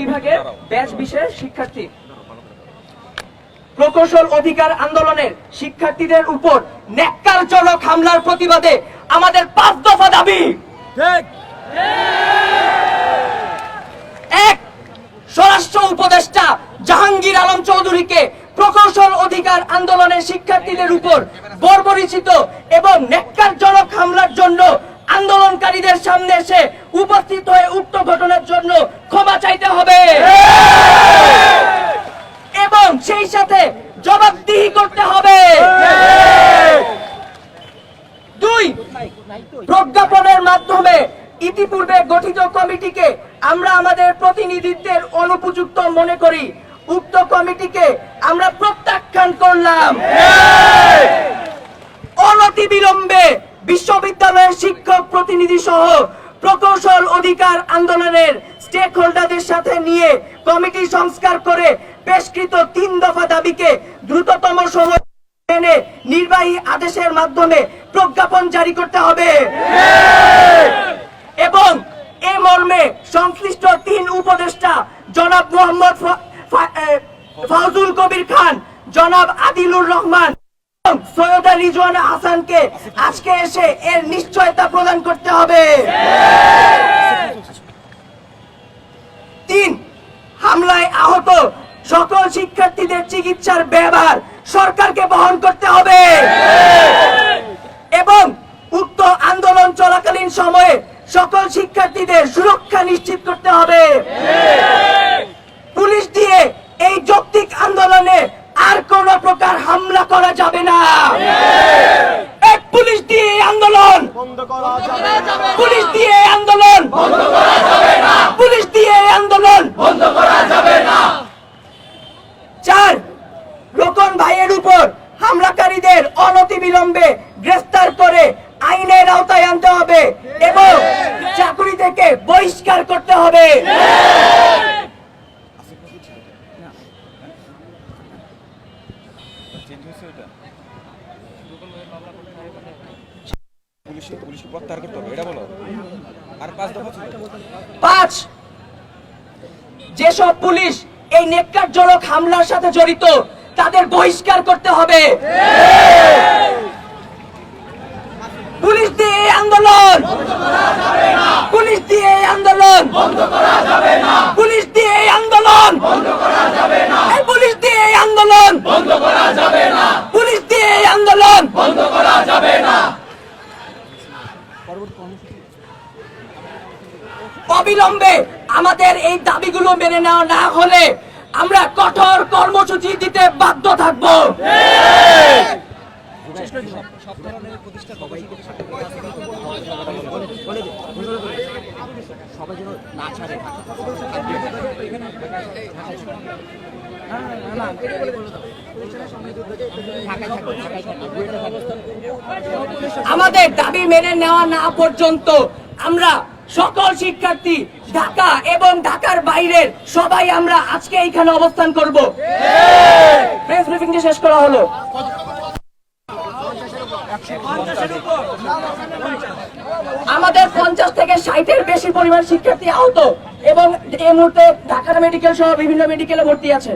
বিভাগের ব্যাচ বিশেষ শিক্ষার্থী। প্রকৌশল অধিকার আন্দোলনের শিক্ষার্থীদের উপর ন্যাক্কারজনক হামলার প্রতিবাদে আমাদের পাঁচ দফা দাবি। এক স্বরাষ্ট্র উপদেষ্টা জাহাঙ্গীর আলম চৌধুরীকে প্রকৌশল অধিকার আন্দোলনের শিক্ষার্থীদের উপর বর্বরিচিত এবং ন্যাক্কারজনক হামলার জন্য আন্দোলনকারীদের সামনে এসে উপস্থিত হয়ে উক্ত ঘটনার জন্য ক্ষমা চাইতে হবে এবং সেই সাথে জবাবদিহি করতে হবে দুই প্রজ্ঞাপনের মাধ্যমে ইতিপূর্বে গঠিত কমিটিকে আমরা আমাদের প্রতিনিধিত্বের অনুপযুক্ত মনে করি। উক্ত কমিটিকে আমরা প্রত্যাখ্যান করলাম। অনতিবিলম্বে বিশ্ববিদ্যালয়ের শিক্ষক প্রতিনিধি সহ প্রকৌশল অধিকার আন্দোলনের স্টেক হোল্ডারদের সাথে নিয়ে কমিটি সংস্কার করে পেশকৃত তিন দফা দাবিকে দ্রুততম সময় নির্বাহী আদেশের মাধ্যমে প্রজ্ঞাপন জারি করতে হবে। এবং এ মর্মে সংশ্লিষ্ট তিন উপদেষ্টা, জনাব মোহাম্মদ ফাউজুল কবির খান, জনাব আদিলুর রহমান সৈয়দা রিজওয়ানা হাসানকে আজকে এসে এর নিশ্চয়তা প্রদান করতে হবে। তিন, হামলায় আহত সকল শিক্ষার্থীদের চিকিৎসার ব্যবহার সরকারকে বহন করতে হবে। এবং উক্ত আন্দোলন চলাকালীন সময়ে সকল শিক্ষার্থীদের সুরক্ষা নিশ্চিত করতে হবে। পুলিশ দিয়ে এই যৌক্তিক আন্দোলনে আর কোন প্রকার হামলা করা যাবে না। এক পুলিশ দিয়ে আন্দোলন যাবে দিয়ে এই আন্দোলন পুলিশ দিয়ে এই আন্দোলন চার রোকন ভাইয়ের উপর হামলাকারীদের অনতিবিলম্বে গ্রেফতার করে আইনের আওতায় আনতে হবে এবং চাকরি থেকে বহিষ্কার করতে হবে। পুলিশকে প্রত্যাহার করতে হবে এটা বলো। আর পাঁচ দফা পাঁচ। যেসব পুলিশ এই নেককারজনক হামলার সাথে জড়িত তাদের বহিষ্কার করতে হবে পুলিশ দিয়ে এই আন্দোলন পুলিশ দিয়ে আন্দোলন। পুলিশ দিয়ে এই আন্দোলন। বন্ধ করা যাবে এই পুলিশ দিয়ে এই আন্দোলন। বন্ধ করা যাবে না। পুলিশ দিয়ে এই আন্দোলন। বন্ধ করা যাবে না। অবিলম্বে আমাদের এই দাবিগুলো মেনে নেওয়া না হলে আমরা কঠোর কর্মসূচি দিতে বাধ্য থাকব। আমাদের দাবি মেনে নেওয়া না পর্যন্ত আমরা সকল শিক্ষার্থী ঢাকা এবং ঢাকার বাইরের সবাই আমরা আজকে এইখানে অবস্থান করব। প্রেস ব্রিফিংটি শেষ করা হলো। আমাদের পঞ্চাশ থেকে ষাটের বেশি পরিমাণ শিক্ষার্থী আহত এবং এই মুহূর্তে ঢাকা মেডিকেল সহ বিভিন্ন মেডিকেলে ভর্তি আছে।